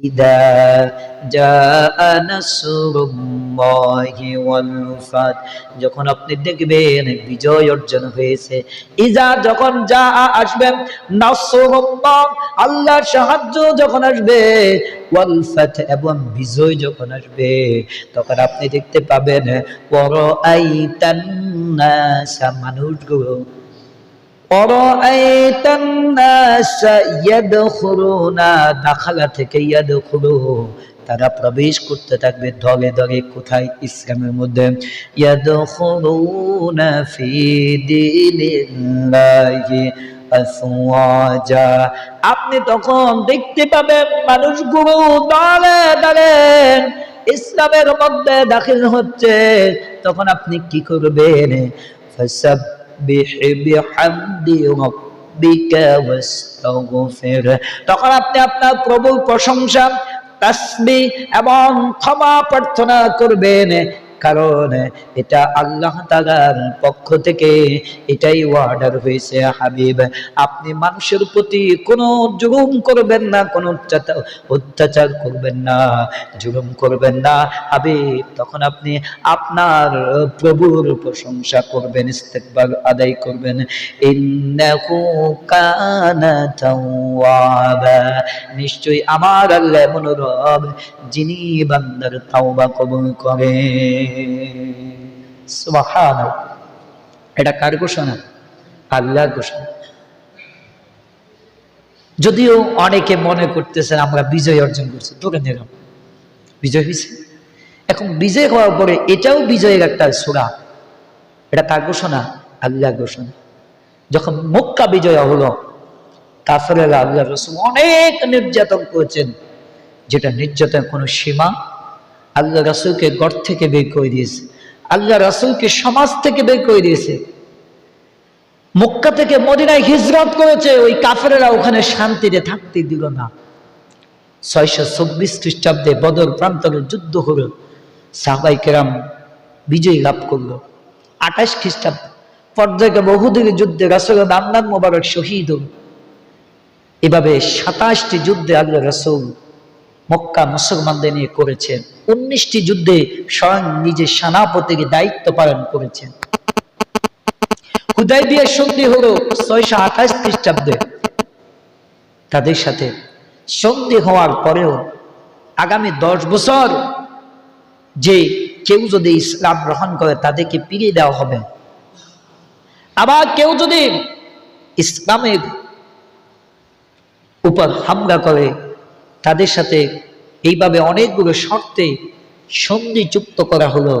إذا جاء نصر الله والفتح যখন আপনি দেখবেন বিজয় অর্জন হয়েছে ইজা যখন যা আসবেন নাসরুল্লাহ আল্লাহর সাহায্য যখন আসবে ওয়াল ফাত এবং বিজয় যখন আসবে তখন আপনি দেখতে পাবেন পর আইতান নাসা মানুষগুলো أرأيت الناس يدخلون দাখালা থেকে ইয়াদখুলু তারা প্রবেশ করতে থাকবে দলে দলে কোথায় ইসলামের মধ্যে ইয়াদখুলুনা ফি দীনিল্লাহি আফওয়াজা আপনি তখন দেখতে পাবেন মানুষগুলো দলে দলে ইসলামের মধ্যে দাখিল হচ্ছে তখন আপনি কি করবেন ফাসাব বিহামদি রব্বিকা ওয়াস্তাগফির তখন আপনি আপনার প্রভুর প্রশংসা তাসবি এবং ক্ষমা প্রার্থনা করবেন। কারণ এটা আল্লাহ তাআলার পক্ষ থেকে এটাই অর্ডার হয়েছে, হাবিব। আপনি মানুষের প্রতি কোনো জুলুম করবেন না, কোনো অত্যাচার করবেন না, জুলুম করবেন না। হাবিব, তখন আপনি আপনার প্রভুর প্রশংসা করবেন, ইস্তেকবার আদায় করবেন। নিশ্চয়ই আমার আল্লাহ এমন রব যিনি বান্দার তাওবা কবুল করে এটা কার ঘোষণা? আল্লাহর ঘোষণা। যদিও অনেকে মনে করতেছেন আমরা বিজয় অর্জন করছি তোকে নিলাম বিজয় হয়েছে? এখন বিজয় হওয়ার পরে এটাও বিজয়ের একটা সুরা। এটা কার ঘোষণা? আল্লাহ ঘোষণা। যখন মক্কা বিজয় হলো, কাফেরেরা আল্লাহ রসুল অনেক নির্যাতন করেছেন, যেটা নির্যাতন কোনো সীমা আল্লাহ রাসুলকে গড় থেকে বের করে দিয়েছে। আল্লাহ রাসুলকে সমাজ থেকে বের করে দিয়েছে। মক্কা থেকে মদিনায় হিজরত করেছে, ওই কাফেরেরা ওখানে শান্তিতে থাকতে দিল না। ছয়শো চব্বিশ খ্রিস্টাব্দে বদর প্রান্তরে যুদ্ধ হলো। সাহবাই কেরাম বিজয় লাভ করল। আঠাশ খ্রিস্টাব্দ পর্যায়ে বহুদিন যুদ্ধে রাসুল নামনাথ মোবারক শহীদ এভাবে সাতাশটি যুদ্ধে আল্লাহ রসুল মক্কা মুসলমানদের নিয়ে করেছেন। উনিশটি যুদ্ধে স্বয়ং নিজের সেনাপতিকে দায়িত্ব পালন করেছেন। হুদাই বিয়ের সন্ধি হলো ছয়শো আঠাশ খ্রিস্টাব্দে। তাদের সাথে সন্ধি হওয়ার পরেও আগামী দশ বছর যে কেউ যদি ইসলাম গ্রহণ করে তাদেরকে পিড়িয়ে দেওয়া হবে। আবার কেউ যদি ইসলামের উপর হামলা করে তাদের সাথে এইভাবে অনেকগুলো শর্তে সন্ধি যুক্ত করা হলো।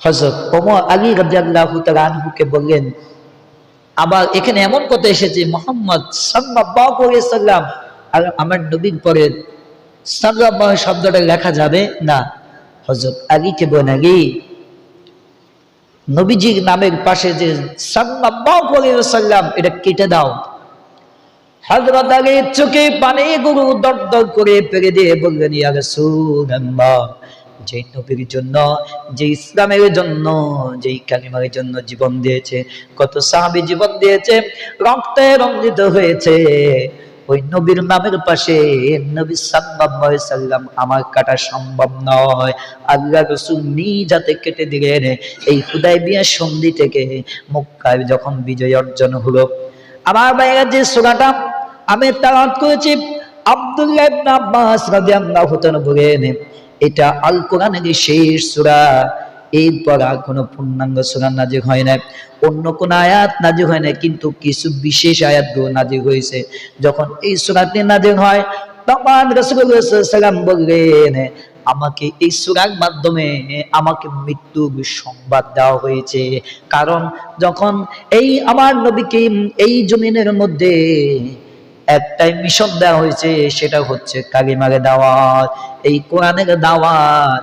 হজরত ওমর আলী রাজিয়াল্লাহ আনহুকে বললেন, আবার এখানে এমন কথা এসেছে, মোহাম্মদ সাল্লাম আর আমার নবীর পরে সাল্লাহ শব্দটা লেখা যাবে না। হজরত আলীকে বলেন, আলী, নবীজির নামের পাশে যে সাল্লাম এটা কেটে দাও। হজরত আলীর চোখে পানি গুরু দর দর করে পেরে দিয়ে বললেন, ইয়া যে নবীর জন্য যে ইসলামের জন্য যে কালিমার জন্য জীবন দিয়েছে, কত সাহাবী জীবন দিয়েছে, রক্তে রঞ্জিত হয়েছে, ওই নবীর নামের পাশে নবী সাল্লাম আমার কাটা সম্ভব নয়। আল্লাহ রাসূল নিজ হাতে কেটে দিলেন। এই হুদায়বিয়া সন্ধি থেকে মক্কায় যখন বিজয় অর্জন হলো, আমার বাইরে যে সূরাটা আমি তালাওয়াত করেছি এটা আল কোরআনের শেষ সূরা। এরপর আর কোনো পূর্ণাঙ্গ সূরা নাজিল হয় না অন্য কোন আয়াত নাজিল হয় না কিন্তু কিছু বিশেষ আয়াতগুলো নাজিল হয়েছে। যখন এই সূরাটি নাজিল হয়, তখন সাল্লাল্লাহু সাল্লাম বললেন, আমাকে এই সুরার মাধ্যমে আমাকে মৃত্যুর সংবাদ দেওয়া হয়েছে। কারণ যখন এই আমার নবীকে এই জমিনের মধ্যে একটাই মিশন দেওয়া হয়েছে সেটা হচ্ছে কালিমারে দাওয়াত। এই কোরআনের দাওয়াত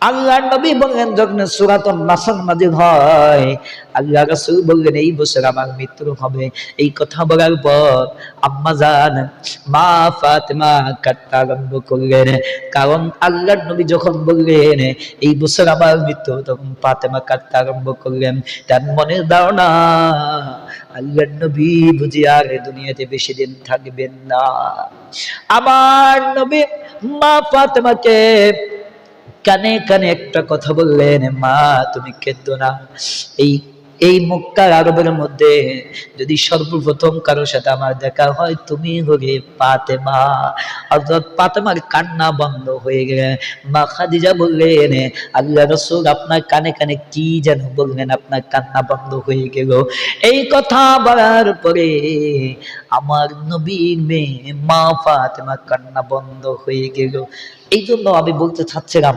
আল্লাহ নবী বললেন যখন সুরাতুন নাসর নাজিল হয়, আল্লাহ রাসূল বললেন, এই বছর আমার মৃত্যু হবে। এই কথা বলার পর আম্মা জান, মা ফাতেমা কাটতে আরম্ভ করলেন। কারণ আল্লাহ নবী যখন বললেন, এই বছর আমার মৃত্যু তখন ফাতেমা কাটতে আরম্ভ করলেন। তার মনের ধারণা আল্লাহ নবী বুঝি আর দুনিয়াতে বেশি দিন থাকবেন না। আমার নবী মা ফাতেমাকে কানে কানে একটা কথা বললেন, মা, তুমি কেঁদো না। এই এই মক্কার আরবের মধ্যে যদি সর্বপ্রথম কারোর সাথে আমার দেখা হয়, তুমি হলে পাতেমা অর্থাৎ পাতেমার কান্না বন্ধ হয়ে গেলে, মা খাদিজা বললেন, আল্লাহ রসুল, আপনার কানে কানে কি যেন বললেন, আপনার কান্না বন্ধ হয়ে গেল। এই কথা বলার পরে আমার নবীর মেয়ে মা ফাতেমা কান্না বন্ধ হয়ে গেল। এই জন্য আমি বলতে চাচ্ছিলাম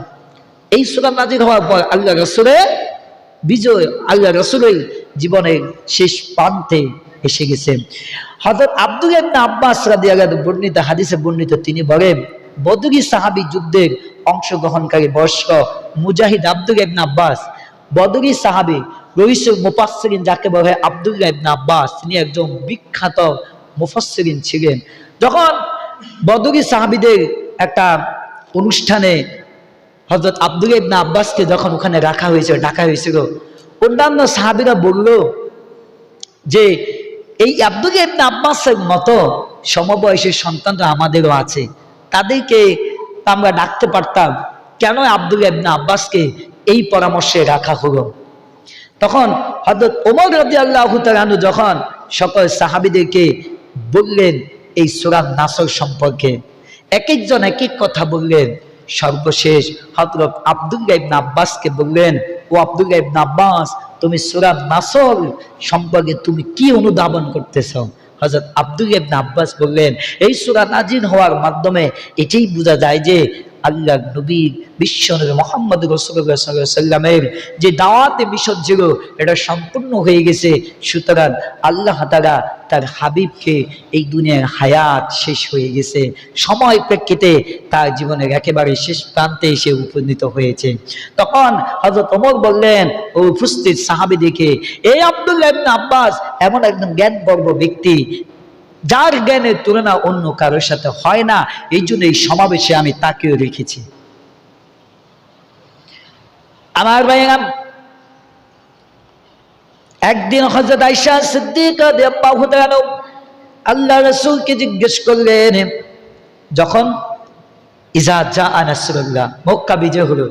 এই সুরা নাজির হওয়ার পর আল্লাহ রসুলের বিজয়, আল্লাহ রসুলের জীবনের শেষ প্রান্তে এসে গেছে। হযরত আব্দুল আব্বাস বর্ণিত হাদিসে বর্ণিত তিনি বলেন বদরি সাহাবী যুদ্ধের অংশগ্রহণকারী বয়স্ক মুজাহিদ আব্দুল ইবনে আব্বাস বদরি সাহাবী রইসুল মুফাসসিরিন যাকে বলা আব্দুল্লাহ ইবনে আব্বাস, তিনি একজন বিখ্যাত মুফাসসিরিন ছিলেন। যখন বদরি সাহাবীদের একটা অনুষ্ঠানে হজরত আব্দুল ইবনা আব্বাসকে যখন ওখানে রাখা হয়েছিল, ডাকা হয়েছিল, অন্যান্য সাহাবিরা বলল যে, এই আব্দুল ইবনা আব্বাসের মতো সমবয়সী সন্তানরা আমাদেরও আছে। তাদেরকে আমরা ডাকতে পারতাম। কেন আব্দুল ইবনা আব্বাসকে এই পরামর্শে রাখা হলো? তখন হজরত ওমর রদি আল্লাহ তালু যখন সকল সাহাবিদেরকে বললেন এই সুরাত নাসর সম্পর্কে এক একজন এক এক কথা বললেন। সর্বশেষ হজরত আব্দুল গাইবনা আব্বাসকে বললেন, ও আব্দুল গাইবনা আব্বাস, তুমি সূরা নাসর সম্পর্কে তুমি কি অনুধাবন করতেছ? হজরত আব্দুল ইবনে আব্বাস বললেন, এই সুরা নাজিল হওয়ার মাধ্যমে এটাই বোঝা যায় যে আল্লাহ নবী বিশ্বনবী মোহাম্মদ রসুল্লামের যে দাওয়াতে মিশন ছিল এটা সম্পূর্ণ হয়ে গেছে। সুতরাং আল্লাহ তারা তার হাবিবকে এই দুনিয়ার হায়াত শেষ হয়ে গেছে। সময় প্রেক্ষিতে তার জীবনের একেবারে শেষ প্রান্তে এসে উপনীত হয়েছে। তখন হজরত ওমর বললেন, ও উপস্থিত সাহাবিদিকে এই আব্দুল্লাহ আব্বাস, এমন একজন জ্ঞানগর্ব ব্যক্তি যার জ্ঞানের তুলনা অন্য কারোর সাথে হয় না, এই জন্য এই সমাবেশে আমি তাকেও রেখেছি। আমার ভাইয়াম একদিন হজরত আইসা সিদ্দিক আল্লাহ রসুলকে জিজ্ঞেস করলেন, যখন ইজা যা আনাসুল্লাহ মক্কা বিজয় হলো।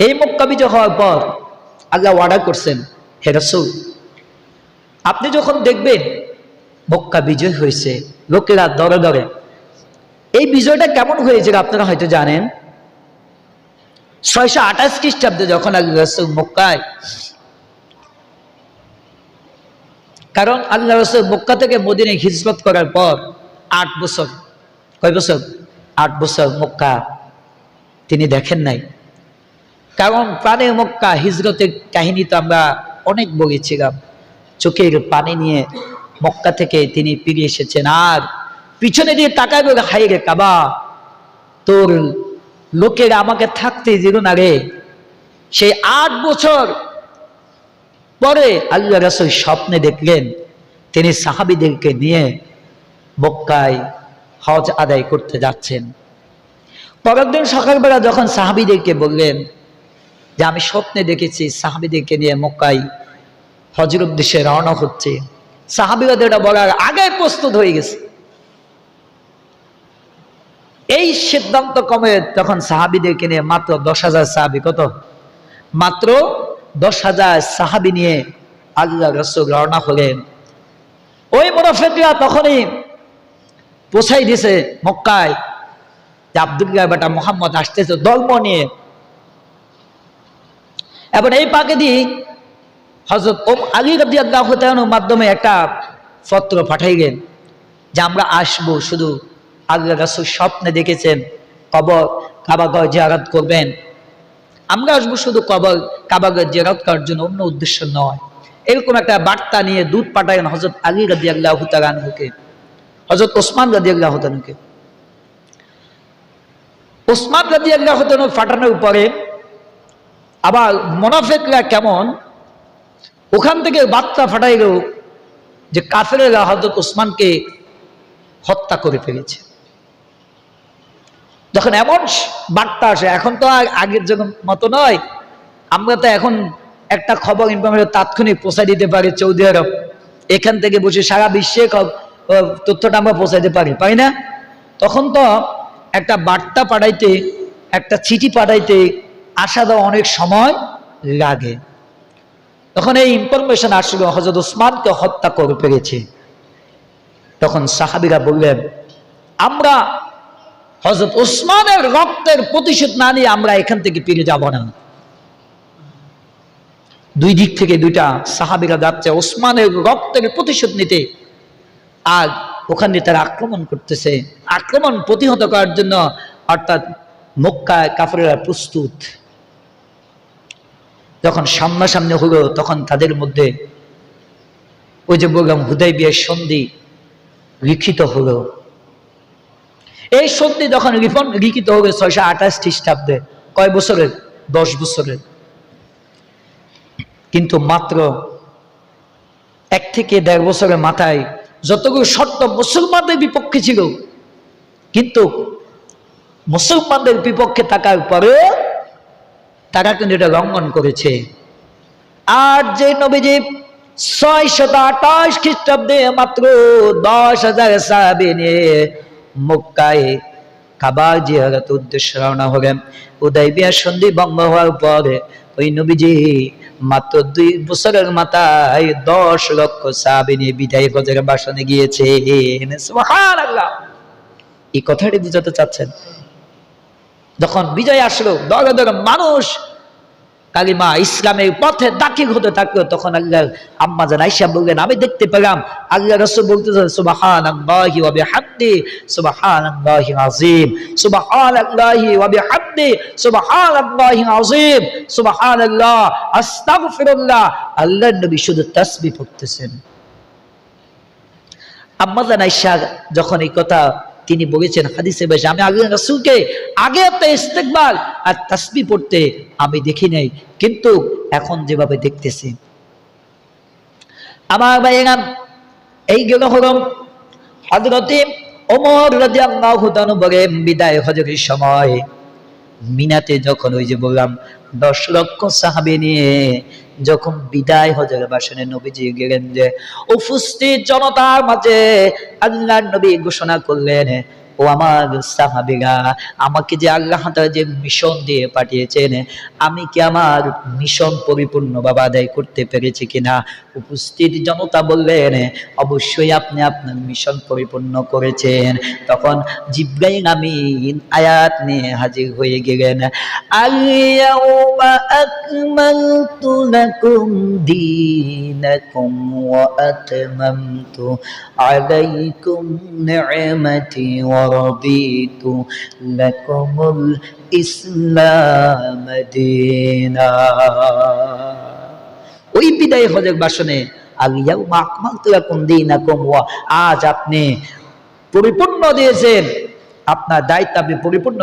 এই মক্কা বিজয় হওয়ার পর আল্লাহ ওয়ার্ডার করছেন, হে রসুল, আপনি যখন দেখবেন মক্কা বিজয় হয়েছে, লোকেরা দরে দরে। এই বিজয়টা কেমন হয়েছে আপনারা হয়তো জানেন? ছয়শো আঠাশ খ্রিস্টাব্দে যখন মক্কায় কারণ আল্লাহ রসুল মক্কা থেকে মদিনে হিজরত করার পর আট বছর কয় বছর? আট বছর মক্কা তিনি দেখেন নাই। কারণ প্রাণে মক্কা হিজরতের কাহিনী তো আমরা অনেক বলেছিলাম। চোখের পানি নিয়ে মক্কা থেকে তিনি ফিরে এসেছেন। আর পিছনে দিয়ে তাকায় বলে হাই রে কাবা, তোর লোকেরা আমাকে থাকতে দিল না রে। সেই আট বছর পরে আল্লাহ রাসুল স্বপ্নে দেখলেন, তিনি সাহাবিদেরকে নিয়ে মক্কায় হজ আদায় করতে যাচ্ছেন। পরের দিন সকালবেলা যখন সাহাবিদেরকে বললেন যে, আমি স্বপ্নে দেখেছি সাহাবিদেরকে নিয়ে মক্কায় হজর উদ্দেশ্যে রওনা হচ্ছে। সাহাবিবাদ এটা বলার আগে প্রস্তুত হয়ে গেছে। এই সিদ্ধান্ত কমে তখন সাহাবিদেরকে নিয়ে মাত্র দশ হাজার সাহাবি, কত? মাত্র দশ হাজার সাহাবি নিয়ে আল্লাহ রসুল রওনা হলেন। ওই মোনাফেকরা তখনই পোছাই দিছে মক্কায় যে আবদুল্লাহ বেটা মোহাম্মদ আসতেছে দলম নিয়ে। এবং এই পাকে দিয়ে হজরত ওম আলী রবি মাধ্যমে একটা পত্র পাঠাইলেন যে আমরা আসব শুধু আল্লাহ রাসুল স্বপ্নে দেখেছেন কবর কাবাগর জিয়ারত করবেন। আমরা আসব শুধু কবর কাবাগর জিয়ারত করার জন্য, অন্য উদ্দেশ্য নয়। এরকম একটা বার্তা নিয়ে দুধ পাঠালেন হজরত আলী রদি আল্লাহ তালানহুকে হজরত ওসমান রদি আল্লাহ তানুকে ওসমান রদি আল্লাহ ফাটানোর পরে আবার মোনাফেকরা কেমন ওখান থেকে বার্তা ফাটাইল যে কাফেরেরা হজরত ওসমানকে হত্যা করে ফেলেছে। যখন এমন বার্তা আসে, এখন তো আগের যখন মতো নয়, আমরা তো এখন একটা খবর ইনফরমেশন তাৎক্ষণিক পৌঁছাই দিতে পারি সৌদি আরব। এখান থেকে বসে সারা বিশ্বে তথ্যটা আমরা পৌঁছাইতে পারি পারি না? তখন তো একটা বার্তা পাঠাইতে, একটা চিঠি পাঠাইতে আসা দেওয়া অনেক সময় লাগে। তখন এই ইনফরমেশন আসলো হজরত উসমানকে হত্যা করে পেরেছে। তখন সাহাবিরা বললেন, আমরা হজরত ওসমানের রক্তের প্রতিশোধ না নিয়ে আমরা এখান থেকে ফিরে যাব না। দুই দিক থেকে দুইটা সাহাবিরা যাচ্ছে ওসমানের রক্তের প্রতিশোধ নিতে। আর ওখানে তারা আক্রমণ করতেছে। আক্রমণ প্রতিহত করার জন্য অর্থাৎ মক্কায় কাফরেরা প্রস্তুত। যখন সামনাসামনি হলো, তখন তাদের মধ্যে ওই যে বললাম হুদয় বিয়ের সন্ধি লিখিত হলো। এই সন্ধি যখন রিফন লিখিত হবে ছয়শো আঠাশ খ্রিস্টাব্দে, কয় বছরের? দশ বছরের। কিন্তু মাত্র এক থেকে দেড় বছরের মাথায় যতগুলো শর্ত মুসলমানদের বিপক্ষে ছিল, কিন্তু মুসলমানদের বিপক্ষে থাকার পরে তারা কিন্তু এটা লঙ্ঘন করেছে। আর যে নবীজি ছয় শত আঠাশ খ্রিস্টাব্দে মাত্র দশ হাজার সাহাবি নিয়ে মক্কায় কাবার জিয়ারত উদ্দেশ্য রওনা হলেন। উদয় বিয়ার সন্ধি ভঙ্গ হওয়ার পরে ওই নবীজি মাত্র দুই বছরের মাথায় দশ লক্ষ সাহাবি নিয়ে বিদায় গজের বাসনে গিয়েছে। এই কথাটি বুঝাতে চাচ্ছেন? যখন বিজয় আসলো, দলে দলে মানুষ কালিমা ইসলামের পথে দাখিল হতে থাকল, তখন আল্লাহ আম্মা জান আইসা বললেন, আমি দেখতে পেলাম, আল্লাহ রসুল বলতেছে সুবাহান আল্লাহি ওয়া বিহামদি সুবাহান আল্লাহি আযীম সুবাহান আল্লাহি ওয়া বিহামদি সুবাহান আল্লাহি আযীম সুবাহান আল্লাহ আস্তাগফিরুল্লাহ। আল্লাহর নবী শুধু তাসবিহ পড়তেছেন। আম্মা জান আইসা যখন এই কথা তিনি বলেছেন, হাদিসে বেশ আমি আগে রসুলকে আগে একটা ইস্তেকবাল আর তাসবি পড়তে আমি দেখি নাই, কিন্তু এখন যেভাবে দেখতেছি। আমার ভাইয়েরা এই গেল হরম। হজরতে ওমর রাদিয়াল্লাহু তাআলা বলেন বিদায় হজরের সময়, মিনাতে যখন ওই যে বললাম, দশ লক্ষ সাহাবি নিয়ে যখন বিদায় হজর বাসনে নবীজি গেলেন যে উপস্থিত জনতার মাঝে আল্লাহ নবী ঘোষণা করলেন ও আমার সাহাবিরা, আমাকে যে আল্লাহ যে মিশন দিয়ে পাঠিয়েছেন, আমি কি আমার মিশন পরিপূর্ণভাবে আদায় করতে পেরেছি কিনা? উপস্থিত জনতা বললেন, অবশ্যই আপনি আপনার মিশন পরিপূর্ণ করেছেন। তখন জিব্রাইল আমিন আয়াত নিয়ে হাজির হয়ে গেলেন আলিয়াউমা রাদিতু লাকুমুল ইসলাম দীনা ওই বিদায় হজের বাসনে আলিয়াউ মাকমাল দীনাকুম ওয়া, আজ আপনি পরিপূর্ণ দিয়েছেন। আপনার দায়িত্ব আপনি পরিপূর্ণ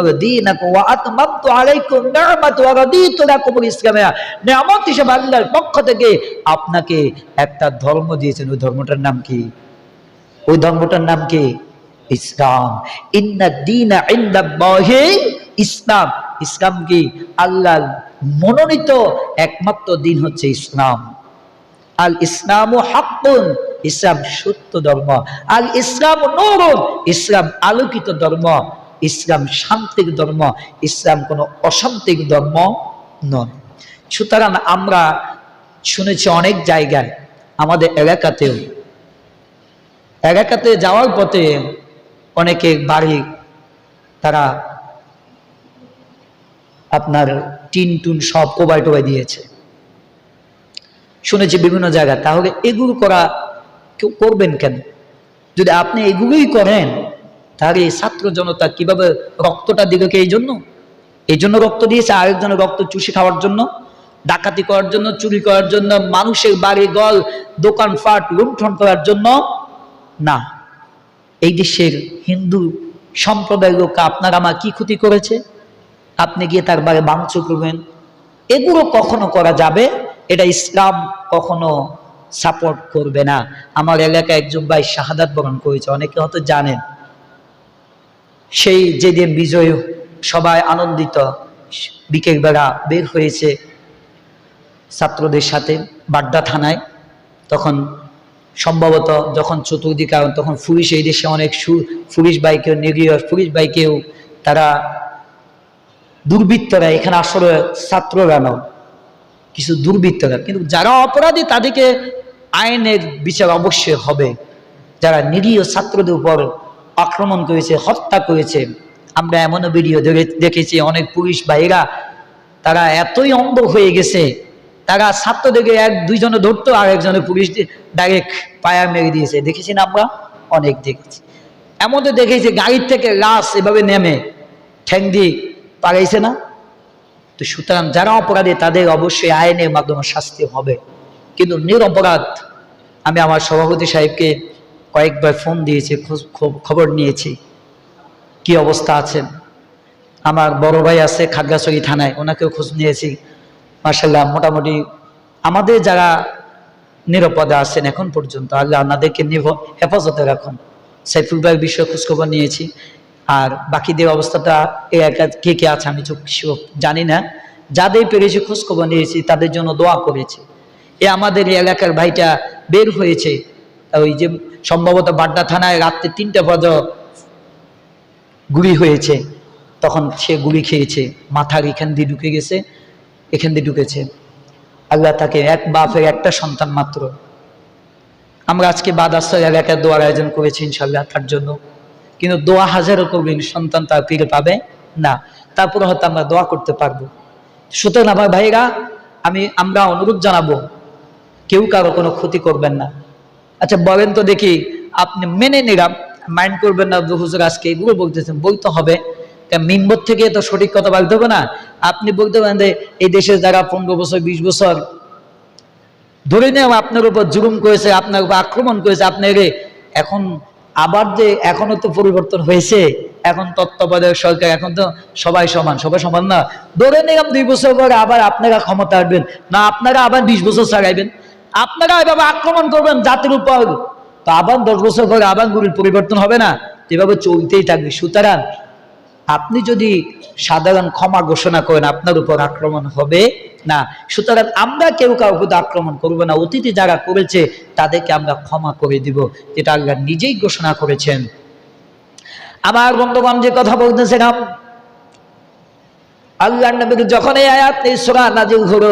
ইসলাম নিয়ামত হিসেবে আল্লাহর পক্ষ থেকে আপনাকে একটা ধর্ম দিয়েছেন। ওই ধর্মটার নাম কি? ওই ধর্মটার নাম কি? ইসলাম। ইসলাম। ইসলাম কি? আল্লাহ মনোনীত একমাত্র দিন হচ্ছে ইসলাম। আল ইসলাম ও হাক্কুন, ইসলাম সত্য ধর্ম। আল ইসলাম নূরুন, ইসলাম আলোকিত ধর্ম। ইসলাম শান্তির ধর্ম। ইসলাম কোনো অশান্তির ধর্ম নয়। সুতরাং আমরা শুনেছি অনেক জায়গায়, আমাদের এলাকাতেও। এলাকাতে যাওয়ার পথে অনেকে বাড়ি, তারা আপনার টিন টুন সব কোবাই টোবাই দিয়েছে। শুনেছি বিভিন্ন জায়গায়, তাহলে এগুলো করা কেউ করবেন কেন? যদি আপনি এগুলোই করেন, তাহলে এই ছাত্র জনতা কীভাবে রক্তটা দিল কি এই জন্য? এই জন্য রক্ত দিয়েছে, আরেকজনের রক্ত চুষি খাওয়ার জন্য, ডাকাতি করার জন্য, চুরি করার জন্য, মানুষের বাড়ি, গল দোকানপাট লুণ্ঠন করার জন্য না। এই দেশের হিন্দু সম্প্রদায়ের লোক আপনার আমার কি ক্ষতি করেছে? আপনি গিয়ে তার বারে ভাঙচুর করবেন। এগুলো কখনো করা যাবে? এটা ইসলাম কখনো সাপোর্ট করবে না। আমার এলাকায় একজন ভাই শাহাদাত বরণ করেছে, অনেকে হয়তো জানেন। সেই যেদিন বিজয় সবাই আনন্দিত বিকেলবেলা বের হয়েছে ছাত্রদের সাথে বাড্ডা থানায়, তখন সম্ভবত যখন চতুর্দিকে আগুন, তখন পুলিশ এই দেশে অনেক পুলিশ বাইকেও নিরীহ পুলিশ বাইকেও তারা দুর্বৃত্তরা এখানে আসলে ছাত্ররা নয় কিছু দুর্বৃত্তরা। কিন্তু যারা অপরাধী তাদেরকে আইনের বিচার অবশ্যই হবে। যারা নিরীহ ছাত্রদের উপর আক্রমণ করেছে হত্যা করেছে আমরা এমনও ভিডিও দেখে- দেখেছি অনেক পুলিশ ভাইরা তারা এতই অন্ধ হয়ে গেছে তারা ছাত্রদেরকে এক দুইজনে ধরতো, আর একজনে পুলিশ ডাইরেক্ট পায়া মেরে দিয়েছে। দেখেছি আমরা অনেক দেখেছি। এমন তো দেখেছি, গাড়ির থেকে লাশ এভাবে নেমে ঠ্যাং দিয়ে পালাইছে না? তো সুতরাং যারা অপরাধী, তাদের অবশ্যই আইনের মাধ্যমে শাস্তি হবে। কিন্তু নিরপরাধ আমি আমার সভাপতি সাহেবকে কয়েকবার ফোন দিয়েছি খবর নিয়েছি। কি অবস্থা আছেন? আমার বড় ভাই আছে খাগড়াছড়ি থানায়, ওনাকেও খোঁজ নিয়েছি। মার্শাল্লাহ মোটামুটি আমাদের যারা নিরাপদে আছেন এখন পর্যন্ত, আল্লাহ আপনাদেরকে হেফাজতে রাখুন। সাইফুল ভাইয়ের বিষয়ে খোঁজখবর নিয়েছি। আর বাকিদের অবস্থাটা এ একা কে কে আছে আমি জানি না। যাদের পেরেছি খোঁজখবর নিয়েছি, তাদের জন্য দোয়া করেছি। এ আমাদের এই এলাকার ভাইটা বের হয়েছে, ওই যে সম্ভবত বাড্ডা থানায় রাত্রে তিনটা পর্যন্ত গুলি হয়েছে। তখন সে গুলি খেয়েছে, মাথার এখান দিয়ে ঢুকে গেছে। এখান দিয়ে ঢুকেছে। আল্লাহ তাকে এক বাপের একটা সন্তান মাত্র। আমরা আজকে বাদ বাদাস্ত এলাকায় দোয়ার আয়োজন করেছি ইনশাল্লাহ তার জন্য। কিন্তু দোয়া হাজারও করবেন, সন্তান তার ফিরে পাবে না। তারপরে হয়তো আমরা দোয়া করতে পারব। সুতরাং আমার ভাইরা আমি, আমরা অনুরোধ জানাব, কেউ কারও কোনো ক্ষতি করবেন না। আচ্ছা বলেন তো দেখি, আপনি মেনে নিলাম, মাইন্ড করবেন না হুজুর আজকে এগুলো বলতেছেন, বলতে হবে। মিম্বর থেকে তো সঠিক কথা বলতে হবে না। আপনি বলতে পারেন যে এই দেশে যারা পনেরো বছর, বিশ বছর ধরে নেও আপনার উপর জুলুম করেছে, আপনার উপর আক্রমণ করেছে আপনাকে এখন আবার যে এখনও তো পরিবর্তন হয়েছে, এখন তত্ত্বাবধায়ক সরকার, এখন তো সবাই সমান সবাই সমান না। ধরে নিলাম দুই বছর পরে আবার আপনারা ক্ষমতা আসবেন, না আপনারা আবার বিশ বছর ছাড়াইবেন। আপনারা এভাবে আক্রমণ করবেন জাতির উপর। তো আবার দশ বছর পরে আবার গুলির পরিবর্তন হবে না। এভাবে চলতেই থাকবে। সুতরাং আপনি যদি সাধারণ ক্ষমা ঘোষণা করেন, আপনার উপর আক্রমণ হবে না। সুতরাং আমরা কেউ কাউকে আক্রমণ করব না। অতীতে যারা করেছে, তাদেরকে আমরা ক্ষমা করে দিব, যেটা আল্লাহ নিজেই ঘোষণা করেছেন। আমার বন্ধুগণ, যে কথা বলতেছিলাম আল্লাহ নবীর যখন এই আয়াত, এই সূরা নাজিল হলো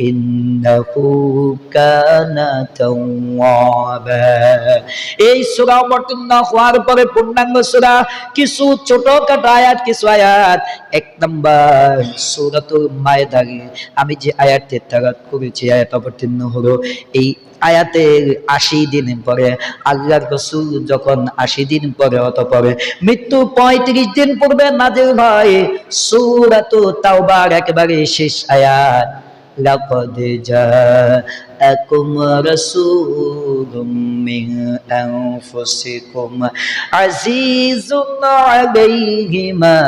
إنه كان توابا এই সূরা অবতীর্ণ হওয়ার পরে পূর্ণাঙ্গ সূরা কিছু ছোটখাটো আয়াত কিছু আয়াত এক নাম্বার সূরাতুল মায়দাকে আমি যে আয়াত তেতাগাত করেছি আয়াত অবতীর্ণ হলো এই আয়াতের আশি দিন পরে আল্লাহর রসুল যখন আশি দিন পরে অতপরে মৃত্যু পঁয়ত্রিশ দিন পূর্বে নাজিল হয় সূরাত তাওবার একেবারে শেষ আয়াত لقد جاءكم رسول من أنفسكم عزيز عليه ما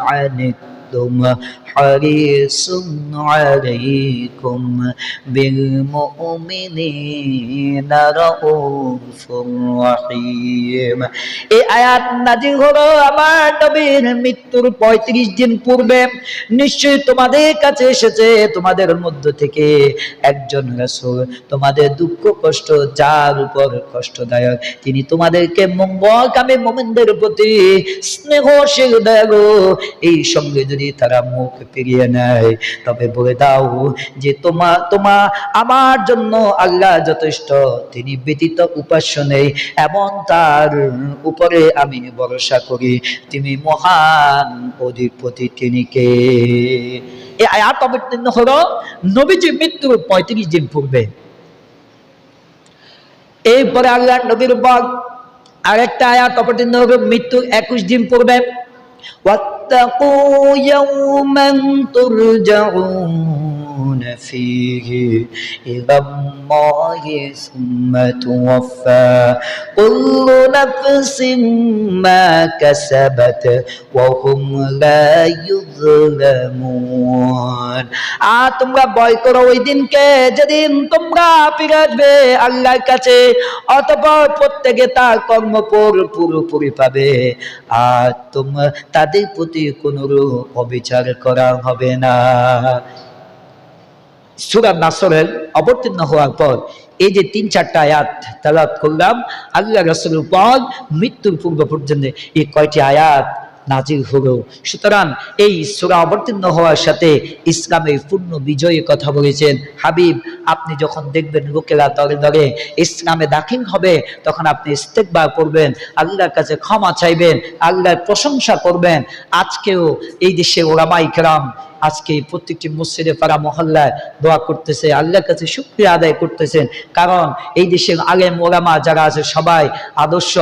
عنتم أحدهم حريص عليكم بالمؤمنين رؤوف رحيم এই আয়াত নাজিল হলো আমার নবীর মৃত্যুর পঁয়ত্রিশ দিন পূর্বে নিশ্চয়ই তোমাদের কাছে এসেছে তোমাদের মধ্য থেকে একজন রাসূল তোমাদের দুঃখ কষ্ট যার উপর কষ্টদায়ক তিনি তোমাদেরকে মঙ্গলকামী মোমিনদের প্রতি স্নেহশীল দয়ালু এই সঙ্গে যদি তারা মুখ ফিরিয়ে নেয়। তবে বলে দাও যে তোমা তোমা আমার জন্য আল্লাহ যথেষ্ট, তিনি ব্যতীত উপাস্য নেই। এমন তার উপরে আমি ভরসা করি। তিনি মহান অধিপতি তিনি কে? এই আয়াত অবতীর্ণ হলো নবীজি মৃত্যুর পঁয়ত্রিশ দিন পূর্বে। এরপরে আল্লাহ নবীর বল, আরেকটা আয়াত অবতীর্ণ হবে মৃত্যু একুশ দিন পূর্বে। واتقوا يوما ترجعون فيه إلى الله ثم توفى كل نفس ما كسبت وهم لا يظلمون আর তোমরা ভয় করো ওই দিনকে যেদিন তোমরা ফিরে আসবে আল্লাহর কাছে অতপর প্রত্যেকে তার কর্মপর পুরোপুরি পাবে আর তোমরা তাদের প্রতি কোনো অবিচার করা হবে না সুরা নাসরের অবতীর্ণ হওয়ার পর এই যে তিন চারটা আয়াত তালাত করলাম, আল্লাহ রসুলের উপর মৃত্যুর পূর্ব পর্যন্ত এই কয়টি আয়াত নাজির হলো। সুতরাং এই সুরা অবতীর্ণ হওয়ার সাথে ইসলামের পূর্ণ বিজয়ের কথা বলেছেন। হাবিব, আপনি যখন দেখবেন লোকেরা দলে দলে ইসলামে দাখিল হবে, তখন আপনি ইস্তেকবার করবেন, আল্লাহর কাছে ক্ষমা চাইবেন, আল্লাহর প্রশংসা করবেন। আজকেও এই দেশে ওরামা ইকরাম আজকে প্রত্যেকটি মসজিদে পাড়া মহল্লায় দোয়া করতেছে, আল্লাহর কাছে শুক্রিয়া আদায় করতেছেন। কারণ এই দেশের আলেম ওলামা যারা আছে, সবাই আদর্শ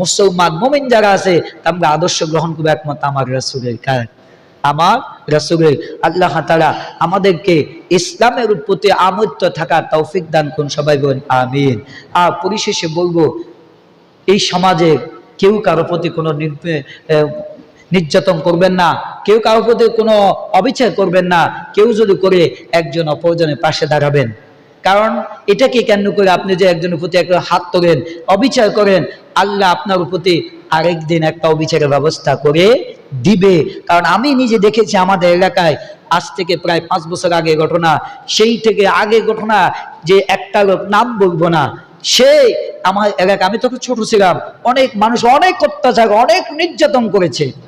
মুসলমান, মোমিন যারা আছে আমরা আদর্শ গ্রহণ করব একমাত্র আমার রাসুলের কার আমার রাসুলের আল্লাহ তারা আমাদেরকে ইসলামের প্রতি আমত্য থাকা তৌফিক দান করুন, সবাই বলেন আমিন। আর পরিশেষে বলব, এই সমাজে কেউ কারও প্রতি কোনো নির্যাতন করবেন না। কেউ কারোর প্রতি কোনো অবিচার করবেন না। কেউ যদি করে একজন অপরজনের পাশে দাঁড়াবেন। কারণ এটাকে কেন করে আপনি যে একজনের প্রতি একটা হাত তোলেন, অবিচার করেন, আল্লাহ আপনার প্রতি আরেক দিন একটা অবিচারের ব্যবস্থা করে দিবে। কারণ আমি নিজে দেখেছি আমাদের এলাকায় আজ থেকে প্রায় পাঁচ বছর আগে ঘটনা, সেই থেকে আগে ঘটনা যে একটা লোক, নাম বলব না, সে আমার এলাকা আমি তখন ছোট ছিলাম, অনেক মানুষ অনেক অত্যাচার, অনেক নির্যাতন করেছে।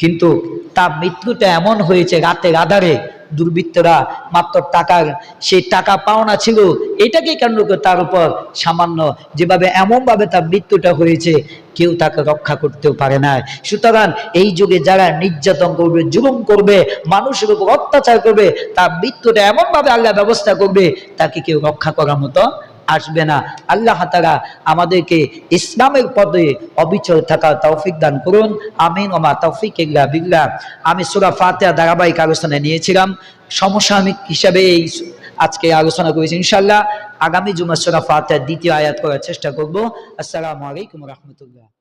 কিন্তু তার মৃত্যুটা এমন হয়েছে রাতের আধারে দুর্বৃত্তরা মাত্র টাকার সেই টাকা পাওনা ছিল, এটাকে কেন্দ্র করে তার উপর সামান্য যেভাবে এমনভাবে তার মৃত্যুটা হয়েছে, কেউ তাকে রক্ষা করতেও পারে না সুতরাং এই যুগে যারা নির্যাতন করবে, জুলুম করবে, মানুষের উপর অত্যাচার করবে, তার মৃত্যুটা এমনভাবে আল্লাহ ব্যবস্থা করবে, তাকে কেউ রক্ষা করার মতো আসবে না। আল্লাহ তারা আমাদেরকে ইসলামের পদে অবিচল থাকা তৌফিক দান করুন। আমিন। ওমা তৌফিক ইল্লা বিল্লা আমি সুরা ফাতেহা ধারাবাহিক আলোচনায় নিয়েছিলাম। সমসাময়িক হিসাবে এই আজকে আলোচনা করেছি ইনশাল্লাহ আগামী জুমা সুরা ফাতেহার দ্বিতীয় আয়াত করার চেষ্টা করব। আসসালামু আলাইকুম রহমতুল্লাহ।